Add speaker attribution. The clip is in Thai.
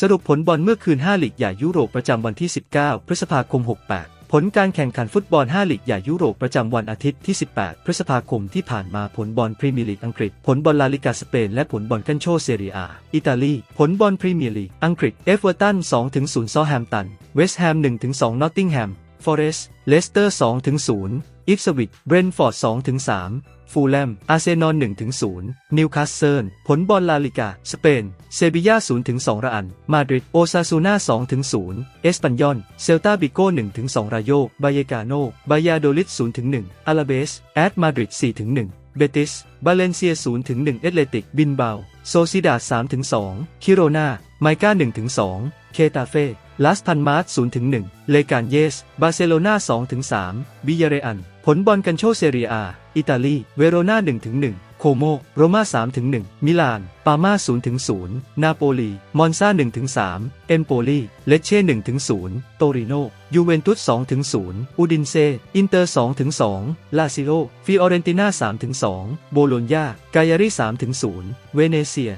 Speaker 1: สรุปผลบอลเมื่อคืน 5 ลีกใหญ่ยุโรปประจำวันที่ 19 พฤษภาคม 68 ผลการแข่งขันฟุตบอล 5 ลีกใหญ่ยุโรปประจำวันอาทิตย์ที่ 18 พฤษภาคมที่ผ่านมาผลบอลพรีเมียร์ลีกอังกฤษ ผลบอลลาลิกาสเปนและผลบอลกันโชเซเรียอาอิตาลี ผลบอลพรีเมียร์ลีกอังกฤษ เอฟเวอร์ตัน 2-0 ซอแฮมตัน เวสต์แฮม 1-2 นอตติงแฮม ฟอเรสต์เลสเตอร์2-0อิฟสวิตเบรนฟอร์ด2-3ฟูลแลม อาร์เซนอล1-0นิวคาสเซิล ผลบอลลาลิกา สเปน เซบีย่า0-2ระอัน มาดริด โอซาซูนา2-0เอสปันยอน เซลตาบิโก้1-2รายโยบายกาโน บายาโดลิด0-1อาราเบส แอตมาดริด4-1เบติส บาเลนเซีย0-1เอตเลติก บินเบา โซซิดาด3-2คิโรนาไมกา1-2เคตาเฟ่ ลาสพันมาร์ส0-1เลกานเยส บาร์เซโลนา2-3บิยาเรอัน ผลบอลกันโชเซเรียอา อิตาลี เวโรนา1-1โคโม โรม่า3-1มิลาน ปาม่า0-0นาโปลี มอนซา1-3เอมโปลี เลเช่1-0โตริโน ยูเวนตุส2-0อูดินเซ อินเตอร์2-2ลาซิโอฟิออเรนติน่า3-2โบโลญญากายารี3-0เวเนเซีย